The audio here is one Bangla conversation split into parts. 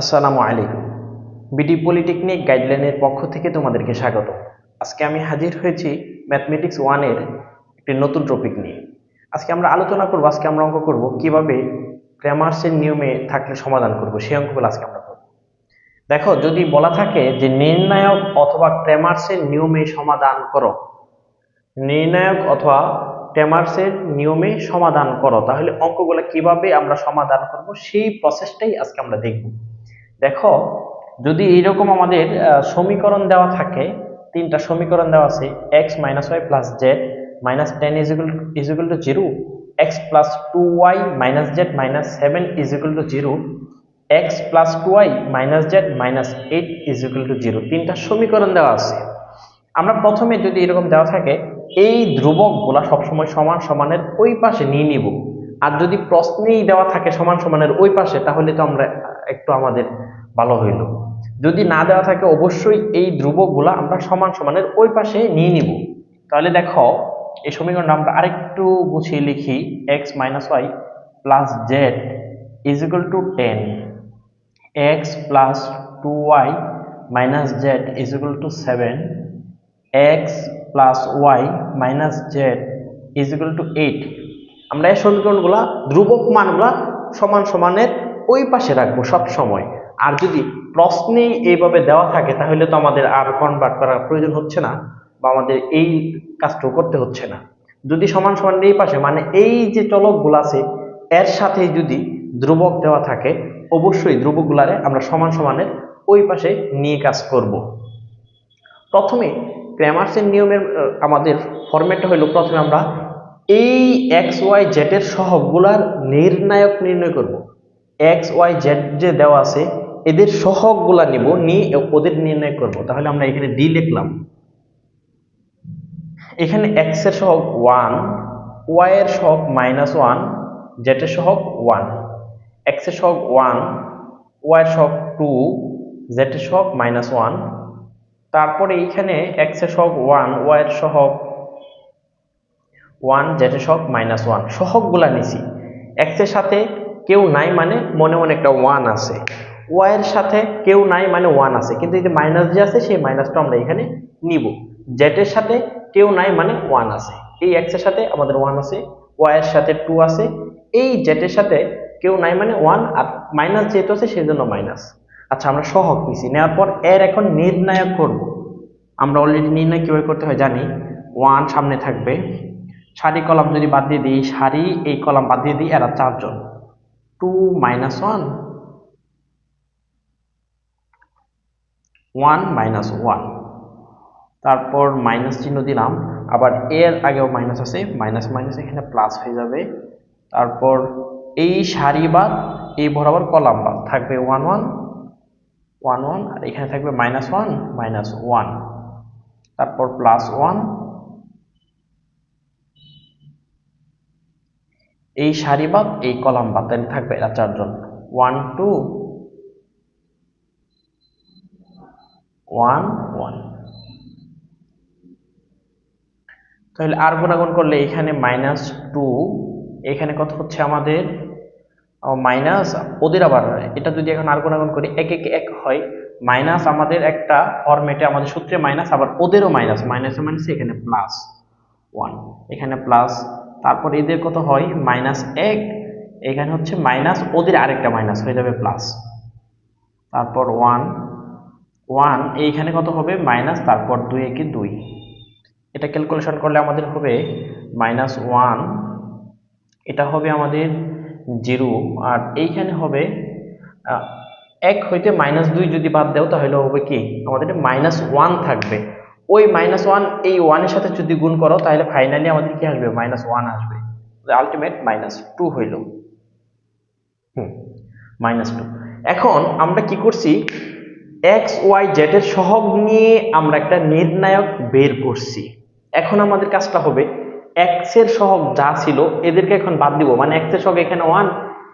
আসসালামু আলাইকুম। বিডি পলিটেকনিক গাইডলাইনের পক্ষ থেকে তোমাদেরকে স্বাগত। আজকে আমি হাজির হয়েছি ম্যাথমেটিক্স ওয়ানের একটি নতুন টপিক নিয়ে। আজকে আমরা আলোচনা করব, আজকে আমরা অঙ্ক করব কীভাবে ক্র্যামার্সের নিয়মে থাকলে সমাধান করব, সেই অঙ্কগুলো আজকে আমরা করব। দেখো, যদি বলা থাকে যে নির্ণায়ক অথবা ক্র্যামার্সের নিয়মে সমাধান করো, নির্ণায়ক অথবা ক্র্যামার্সের নিয়মে সমাধান করো, তাহলে অঙ্কগুলো কীভাবে আমরা সমাধান করব, সেই প্রসেসটাই আজকে আমরা দেখব। দেখো, যদি এইরকম আমাদের সমীকরণ দেওয়া থাকে, তিনটা সমীকরণ দেওয়া আছে x minus y plus z minus ten equal to zero x plus two y minus z minus seven equal to zero x plus two y minus z minus eight equal to zero তিনটা সমীকরণ দেওয়া আছে। আমরা প্রথমে যদি এরকম দেওয়া থাকে, এই ধ্রুবকগুলা সবসময় সমান সমানের ওই পাশে নিয়ে নিব। আর যদি প্রশ্নেই দেওয়া থাকে সমান সমানের ওই পাশে, তাহলে তো আমরা একটু আমাদের ভালো হইল। যদি না দেওয়া থাকে অবশ্যই এই ধ্রুবকগুলা আমরা সমান সমানের ওই পাশে নিয়ে নিব। তাহলে দেখো, এই সমীকরণটা আমরা আরেকটু গুছিয়ে লিখি x minus y plus z is equal to ten x plus two y minus z is equal to seven x plus y minus z is equal to eight আমরা এই সমীকরণগুলা ধ্রুবক মানগুলা সমান সমানের ওই পাশে রাখব সব সময়। আর যদি প্রশ্নেই এইভাবে দেওয়া থাকে, তাহলে তো আমাদের আর কনভার্ট করার প্রয়োজন হচ্ছে না বা আমাদের এই কাজটাও করতে হচ্ছে না। যদি সমান সমান এই পাশে মানে এই যে চলকগুলো আছে, এর সাথে যদি ধ্রুবক দেওয়া থাকে, অবশ্যই ধ্রুবকগুলারে আমরা সমান সমানের ওই পাশে নিয়ে কাজ করব। প্রথমে ক্র্যামার্সের নিয়মের আমাদের ফরম্যাটটা হলো প্রথমে আমরা এই এক্স ওয়াই জেডের সহগগুলার নির্ণায়ক নির্ণয় করব। এক্স ওয়াই জেড যে দেওয়া আছে এদের সহগগুলা নিব, নিয়ে ওদের নির্ণয় করব। তাহলে আমরা এখানে ডি লিখলাম। এখানে এক্সের সহগ ওয়ান ওয়াই এর সহগ মাইনাস ওয়ান জেড এর সহগ ওয়ান এক্সের সহগ ওয়ান ওয়াই এর সহগ টু জেড এর সহগ মাইনাস ওয়ান তারপরে এইখানে এক্সের সহগ ওয়ান ওয়াই এর সহগ ওয়ান জেড এর সহগ মাইনাস ওয়ান সহগগুলা নিছি। এক্সের সাথে কেউ নাই মানে মনে মনে একটা ওয়ান আছে। ওয়াই এর সাথে কেউ নাই মানে ওয়ান আছে। কিন্তু এই যে মাইনাস যে আছে, সেই মাইনাসটা আমরা এখানে নিব। জেড এর সাথে কেউ নাই মানে ওয়ান আছে। এই এক্সের সাথে আমাদের ওয়ান আছে ওয়াই এর সাথে টু আছে। এই জেড এর সাথে কেউ নাই মানে ওয়ান আর মাইনাস যেহেতু আছে সেই জন্য মাইনাস আচ্ছা আমরা সহগ নিছি। নেওয়ার পর এর এখন নির্ণায়ক করব। আমরা অলরেডি নির্ণয় কীভাবে করতে হয় জানি? ওয়ান সামনে থাকবে। সারি কলাম যদি বাদ দিয়ে দিই, সারি এই কলাম বাদ দিয়ে দিই, এরা চারজন। Two minus one one minus one. তারপর মাইনাস চিহ্ন দিলাম, আবার এর আগেও মাইনাস আছে, মাইনাস মাইনাস এখানে প্লাস হয়ে যাবে। তারপর এই সারি বাদ, এই বরাবর কলাম বাদ, থাকবে ওয়ান ওয়ান ওয়ান ওয়ান আর এখানে থাকবে মাইনাস ওয়ান মাইনাস ওয়ান তারপর প্লাস ওয়ান এই সারি বাদ, এই কলাম বাদ, তাহলে থাকবে এরা চারজন। ওয়ান টু ওয়ান ওয়ান তাহলে আর গুণাগুণ করলে এখানে মাইনাস টু এখানে কত হচ্ছে আমাদের? মাইনাস ওদের আবার এটা যদি এখন আর গুণাগুণ করি, এক এক এক হয়। মাইনাস আমাদের একটা ফরম্যাটে আমাদের সূত্রে মাইনাস আবার ওদেরও মাইনাস মাইনাসে মাইনাসে এখানে প্লাস ওয়ান এখানে প্লাস তারপর এদের কত হয়? মাইনাস এক। এখানে হচ্ছে মাইনাস ওদের আরেকটা মাইনাস হয়ে যাবে প্লাস তারপর ওয়ান ওয়ান এইখানে কত হবে? মাইনাস তারপর দুই একে দুই। এটা ক্যালকুলেশন করলে আমাদের হবে মাইনাস ওয়ান। এটা হবে আমাদের জিরো। আর এইখানে হবে এক হইতে মাইনাস দুই যদি বাদ দেও তাহলে হবে কি? আমাদের মাইনাস ওয়ান থাকবে। ওই মাইনাস ওয়ান এই ওয়ানের সাথে যদি গুণ করো তাহলে ফাইনালি আমাদের কি আসবে? মাইনাস ওয়ান আসবে। আলটিমেট মাইনাস টু হইল। হুম। Minus two. এখন আমরা কি করছি? এক্স ওয়াই জেড এর সহগ নিয়ে আমরা একটা নির্ণায়ক বের করছি। এখন আমাদের কাজটা হবে এক্সের সহগ যা ছিল, এদেরকে এখন বাদ দিব। মানে এক্সের সহগ এখানে ওয়ান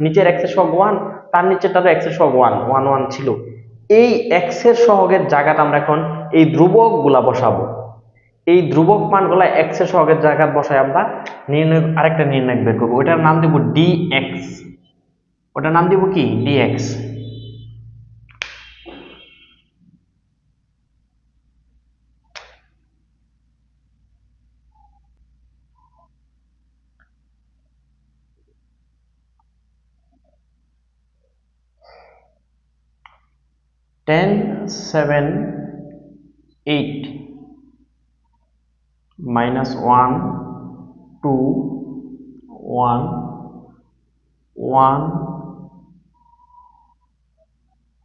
নিচের এক্সের সহগ ওয়ান তার নিচেরটারও এক্সের সহগ ওয়ান ওয়ান ওয়ান ছিল। এই এক্সের সহগের জায়গাটা আমরা এখন এই ধ্রুবকগুলা বসাবো। এই ধ্রুবক মানগুলা এক্সের সহগের জায়গা বসায় আমরা নির্ণয়, আরেকটা নির্ণয় বের করব। ওটার নাম দেবো ডি এক্স ওটার নাম দিব কি? D x ten, seven, eight, minus one, two, one one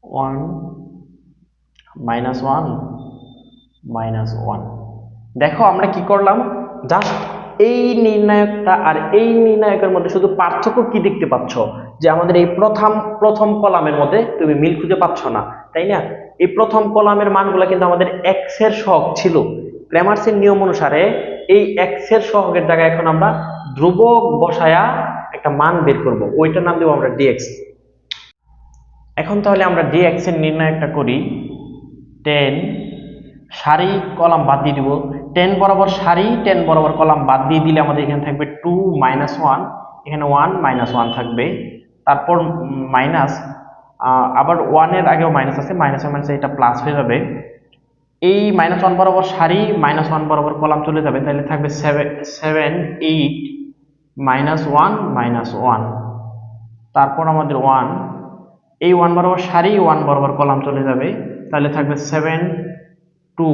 one, minus one minus one. দেখো আমরা কি করলাম? জাস্ট এই নির্ণায়কটা আর এই নির্ণায়কের মধ্যে শুধু পার্থক্য কি দেখতে পাচ্ছ? যে আমাদের এই প্রথম প্রথম কলামের মধ্যে তুমি মিল খুঁজে পাচ্ছ না। তাই না? এই প্রথম কলামের মানগুলো কিন্তু আমাদের এক্সের সহগ ছিল। ক্র্যামার্সের নিয়ম অনুসারে এই এক্সের সহগের জায়গায় এখন আমরা ধ্রুবক বসায়া একটা মান বের করব। ওইটার নাম দেবো আমরা ডিএক্স এখন তাহলে আমরা ডিএক্স এর নির্ণায়কটা করি। টেন সারি কলাম বাদ দিয়ে দিব। টেন বরাবর সারি টেন বরাবর কলাম বাদ দিয়ে দিলে আমাদের এখানে থাকবে টু মাইনাস ওয়ান এখানে ওয়ান মাইনাস ওয়ান থাকবে। তারপর মাইনাস আবার ওয়ানের আগেও মাইনাস আছে মাইনাস মাইনাস এটা প্লাস হয়ে যাবে। এই মাইনাস ওয়ান বরাবর সারি মাইনাস ওয়ান বরাবর কলাম চলে যাবে, তাহলে থাকবে seven seven eight minus one minus one তারপর আমাদের ওয়ান এই ওয়ান বরাবর সারি ওয়ান বরাবর কলাম চলে যাবে, তাহলে থাকবে সেভেন টু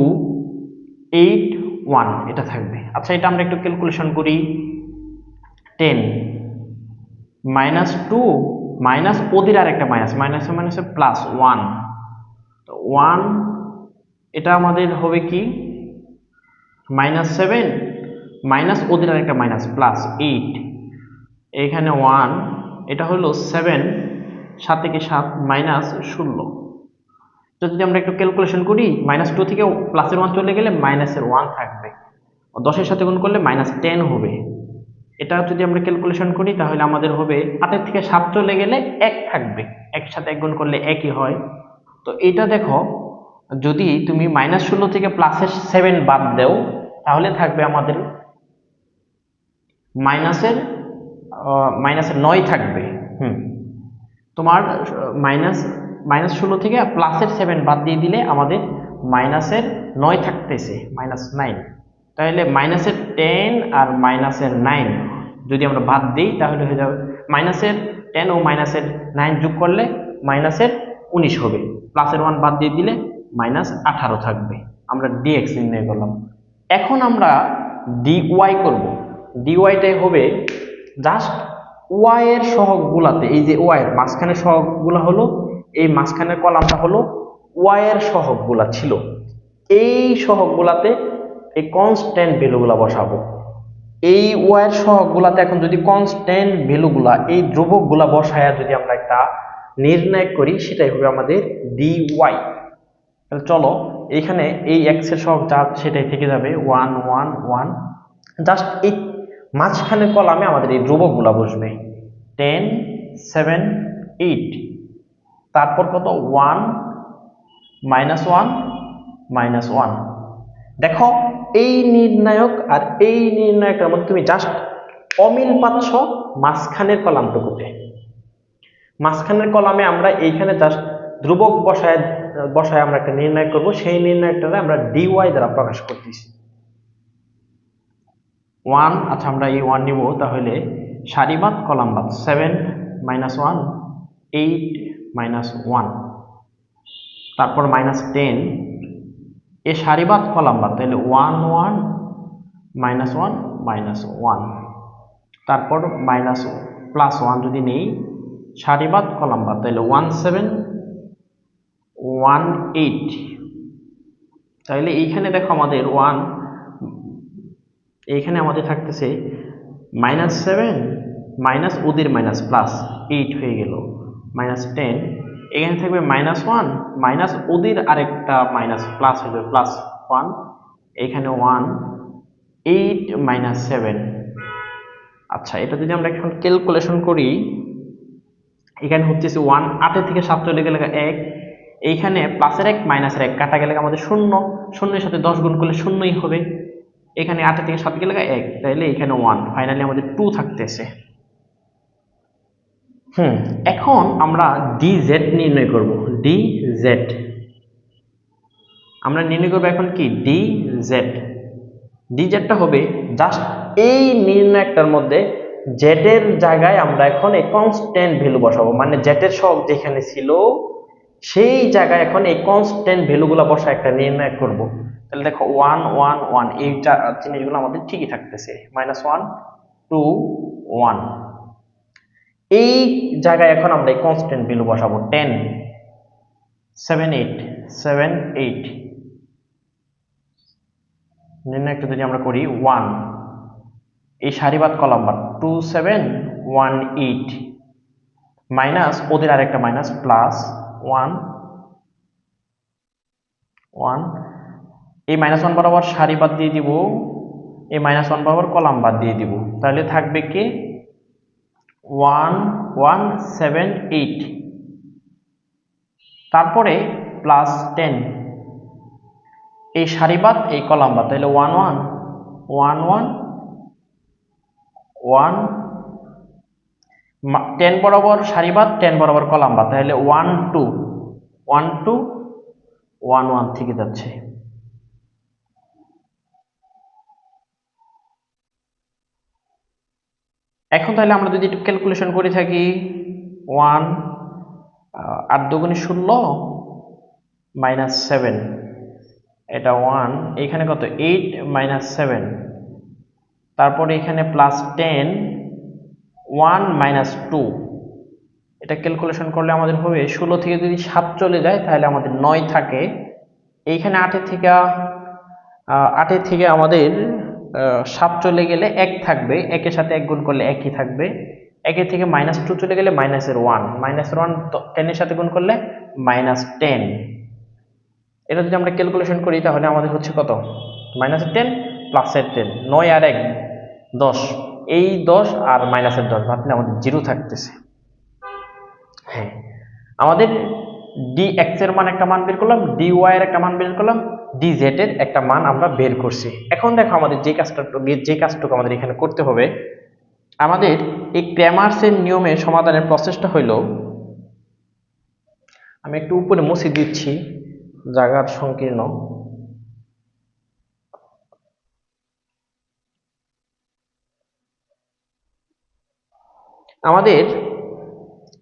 এইট ওয়ান এটা থাকবে। আচ্ছা এটা আমরা একটু ক্যালকুলেশন করি। টেন মাইনাস টু মাইনাস ওদের আর একটা মাইনাস, মাইনাসে মাইনাসে প্লাস ওয়ান তো ওয়ান এটা আমাদের হবে কি? মাইনাস সেভেন মাইনাস ওদের আর একটা মাইনাস প্লাস এইট এইখানে ওয়ান এটা হলো সেভেন সাত থেকে সাত, মাইনাস ষোলো। তো যদি আমরা একটু ক্যালকুলেশন করি, মাইনাস টু থেকে প্লাসের ওয়ান চলে গেলে মাইনাসের ওয়ান থাকবে। দশের সাথে গুণ করলে মাইনাস টেন হবে। এটা যদি আমরা ক্যালকুলেশন করি, তাহলে আমাদের হবে আটের থেকে সাত চলে গেলে এক থাকবে। একসাথে এক গুণ করলে একই হয়। তো এটা দেখো, যদি তুমি মাইনাস ষোলো থেকে প্লাসের সেভেন বাদ দেও, তাহলে থাকবে আমাদের মাইনাসের মাইনাসের নয় থাকবে। হুম। তোমার মাইনাস মাইনাস ষোলো থেকে প্লাসের সেভেন বাদ দিয়ে দিলে আমাদের মাইনাসের নয় থাকতেছে মাইনাস নাইন তাহলে মাইনাসের টেন আর মাইনাসের নাইন যদি আমরা বাদ দিই, তাহলে হয়ে যাবে মাইনাসের টেন ও মাইনাসের নাইন যোগ করলে মাইনাসের উনিশ হবে। প্লাসের ওয়ান বাদ দিয়ে দিলে মাইনাস আঠারো থাকবে। আমরা ডিএক্স নির্ণয় করলাম। এখন আমরা ডিওয়াই করব। ডিওয়াইটাই হবে জাস্ট ওয়াই এর সহগগুলাতে, এই যে ওয়াই এর মাঝখানের সহগগুলা হলো, এই মাঝখানের কলামটা হলো ওয়াই এর সহগগুলা ছিল। এই সহগগুলাতে এই কনস্ট্যান্ট ভ্যালুগুলা বসাবো। এই ওয়াই এর সহগগুলাতে এখন যদি কনস্ট্যান্ট ভ্যালুগুলা এই ধ্রুবকগুলা বসায়া যদি আমরা একটা নির্ণয় করি, সেটাই হবে আমাদের ডি ওয়াই তাহলে চলো, এখানে এই এক্সের সহগ যা সেটাই থেকে যাবে ওয়ান ওয়ান ওয়ান জাস্ট এই মাঝখানের কলামে আমাদের এই ধ্রুবকগুলা বসবে। টেন সেভেন এইট তারপর কত? One minus one minus one দেখো এই নির্ণায়ক আর এই নির্ণায়কের মধ্যে তুমি জাস্ট অমিল পাচ্ছ মাঝখানের কলামটুকুতে। মাঝখানের কলামে আমরা এইখানে জাস্ট ধ্রুবক বসায় বসায় আমরা একটা নির্ণয় করব। সেই নির্ণয়টা আমরা ডিওয়াই দ্বারা প্রকাশ করতেছি। ওয়ান আচ্ছা আমরা এই ওয়ান নিব তাহলে সারিবাদ কলামবাদ seven minus one eight minus one তারপর মাইনাস টেন এ সারিবাদ কলামবাদ তাহলে one one minus one minus one তারপর মাইনাস প্লাস ওয়ান যদি নেই সারিবাদ কলামবাদ তাহলে ওয়ান সেভেন ওয়ান এইট তাহলে এইখানে দেখো আমাদের ওয়ান এইখানে আমাদের থাকতেছে মাইনাস সেভেন মাইনাস ওদের মাইনাস প্লাস এইট হয়ে গেল। মাইনাস টেন এখানে থাকবে মাইনাস ওয়ান মাইনাস ওদের আরেকটা মাইনাস প্লাস যাবে প্লাস ওয়ান এখানে ওয়ান এইট মাইনাস সেভেন আচ্ছা এটা যদি আমরা এখন ক্যালকুলেশন করি, এখানে হচ্ছে ওয়ান আটের থেকে সাত চলে গেলে এক, এইখানে প্লাসের এক মাইনাসের এক, কাটা গেলে আমাদের শূন্য, শূন্যের সাথে দশ গুণ করলে শূন্যই হবে। এখানে আটের থেকে সাত গেলে এক তাহলে এখানে ওয়ান ফাইনালি আমাদের টু থাকতেছে। হুম, এখন আমরা ডি জেড নির্ণয় করব। ডি জেড আমরা নির্ণয় করব এখন কি? ডি জেড ডি জেডটা হবে জাস্ট এই নির্ণয়টার মধ্যে জেডের জায়গায় আমরা এখন এই কনস্ট্যান্ট ভ্যালু বসাবো। মানে জেডের সব যেখানে ছিল, সেই জায়গায় এখন এই কনস্ট্যান্ট ভ্যালুগুলো বসা একটা নির্ণয় করব। তাহলে দেখো ওয়ান ওয়ান ওয়ান এইটা জিনিসগুলো আমাদের ঠিকই থাকতেছে। মাইনাস ওয়ান টু ওয়ান এই জায়গায় এখন আমরা এই কনস্ট্যান্ট ভ্যালু বসাবো ten seven eight seven eight নির্ণয় একটু যদি আমরা করি ওয়ান এই সারিবাদ কলাম্বার two seven one eight minus ওদের আরেকটা মাইনাস প্লাস ওয়ান ওয়ান এই মাইনাস ওয়ান বরাবর সারি বাদ দিয়ে দিব, এই মাইনাস ওয়ান বরাবর কলাম বাদ দিয়ে দিব। তাহলে থাকবে কি? One one, seven, eight. তারপরে প্লাস টেন। এই সারিবাদ এই কলাম বাদ, তাহলে one one one one one. Ten বরাবর সারিবাদ টেন বরাবর কলাম বাদ, তাহলে one, two one two, one one থেকে যাচ্ছে। এখন তাহলে আমরা যদি একটু ক্যালকুলেশন করে থাকি ওয়ান আট দুগুণে ষোলো মাইনাস সেভেন এটা ওয়ান এখানে কত? এইট মাইনাস সেভেন তারপরে এখানে plus ten one minus two এটা ক্যালকুলেশন করলে আমাদের হবে ষোলো থেকে যদি সাত চলে যায়, তাহলে আমাদের নয় থাকে। এইখানে আটের থেকে আটের থেকে আমাদের সাত চলে গেলে এক থাকবে, একের সাথে এক গুণ করলে একই থাকবে। একের থেকে মাইনাস টু চলে গেলে মাইনাসের ওয়ান মাইনাসের ওয়ান টেনের সাথে গুণ করলে মাইনাস টেন এটা যদি আমরা ক্যালকুলেশন করি, তাহলে আমাদের হচ্ছে কত? মাইনাসের টেন প্লাসের টেন নয় আর এক, দশ। এই দশ আর মাইনাসের দশ, ভাবলে আমাদের জিরো থাকতেছে। হ্যাঁ। আমাদের ডি এক্সের মান একটা মান বের করলাম ডি ওয়াই এর একটা মান বের করলাম ডি জেড এর একটা মান আমরা বের করছি। এখন দেখো আমাদের যে কাজটা, যে কাজটুকু আমাদের এখানে করতে হবে, আমাদের এই ক্র্যামার্সের নিয়মে সমাধানের প্রসেসটা হইল, আমি একটু উপরে মুছে দিচ্ছি, জায়গার সংকীর্ণ। আমাদের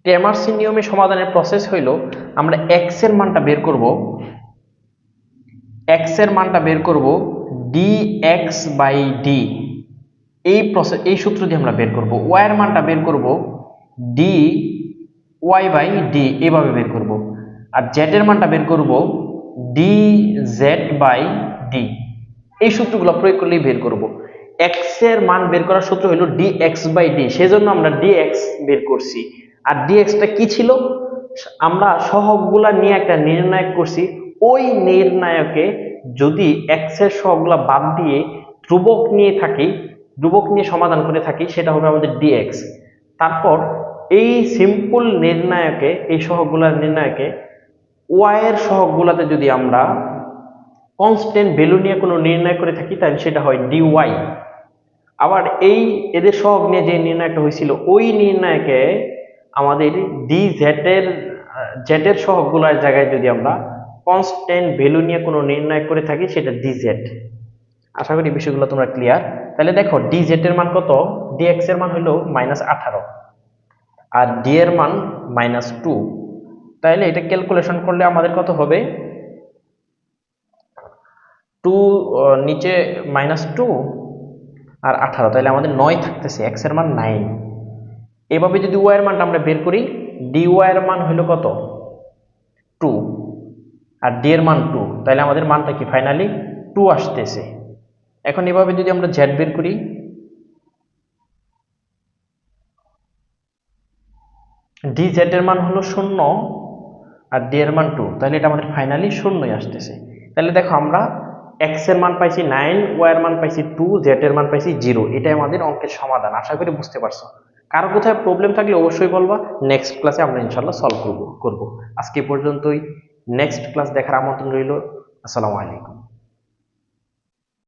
ক্র্যামার্সের নিয়মে সমাধানের প্রসেস হইল, আমরা এক্সের মানটা বের করব এক্সের মানটা বের করব ডি এক্স বাই ডি এই প্রসেস এই সূত্র দিয়ে আমরা বের করব। ওয়াই এর মানটা বের করব ডি ওয়াই বাই ডি এভাবে বের করব। আর জেড এর মানটা বের করব ডি জেড বাই ডি এই সূত্রগুলো প্রয়োগ করলেই বের করব। এক্সের মান বের করার সূত্র হলো ডি এক্স বাই ডি সেজন্য আমরা ডি এক্স বের করছি। আর ডি এক্সটা কি ছিল? আমরা সহগগুলা নিয়ে একটা নির্ণায়ক করছি। ওই নির্ণায়কে যদি এক্সের সহগগুলা বাদ দিয়ে ধ্রুবক নিয়ে থাকি, ধ্রুবক নিয়ে সমাধান করে থাকি, সেটা হবে আমাদের ডিএক্স তারপর এই সিম্পল নির্ণায়কে, এই সহগগুলার নির্ণায়কে ওয়াই এর সহগগুলাতে যদি আমরা কনস্ট্যান্ট ভ্যালু নিয়ে কোনো নির্ণয় করে থাকি, তাহলে সেটা হয় ডিওয়াই আবার এই এদের সহগ নিয়ে যে নির্ণয়টা হয়েছিল, ওই নির্ণয়কে আমাদের ডি জেটের জেটের সহগগুলোর জায়গায় যদি আমরা কনস্ট্যান্ট ভ্যালু নিয়ে কোনো নির্ণয় করে থাকি সেটা ডি জেড আশা করি বিষয়গুলো তোমরা ক্লিয়ার তাহলে দেখো ডি জেড এর মান কত? ডি এক্সের মান হলো মাইনাস আঠারো। আর ডি এর মান মাইনাস টু তাহলে এটা ক্যালকুলেশন করলে আমাদের কত হবে? টু নিচে মাইনাস টু আর আঠারো। তাহলে আমাদের নয় থাকতেছে এক্সের মান নাইন এভাবে যদি ওয়াই এর মানটা আমরা বের করি ডি ওয়াই এর মান হলো কত? টু আর ডি এর মান টু তাহলে আমাদের মানটা কি? ফাইনালি টু আসতেছে। এখন এভাবে যদি আমরা জেড বের করি ডি জেড এর মান হলো শূন্য আর ডি এর মান টু তাহলে এটা আমাদের ফাইনালি শূন্যই আসতেছে। তাহলে দেখো আমরা এক্সের মান পাইছি নাইন ওয়াই এর মান পাইছি টু জেড এর মান পাইছি জিরো এটাই আমাদের অঙ্কের সমাধান, আশা করি বুঝতে পারছ। কারও কোথায় প্রবলেম থাকলে অবশ্যই বলবা। নেক্সট ক্লাসে আমরা ইনশাল্লাহ সলভ করব করব। আজকে পর্যন্তই। নেক্সট ক্লাস দেখার আমন্ত্রণ রইল। আসসালামু আলাইকুম।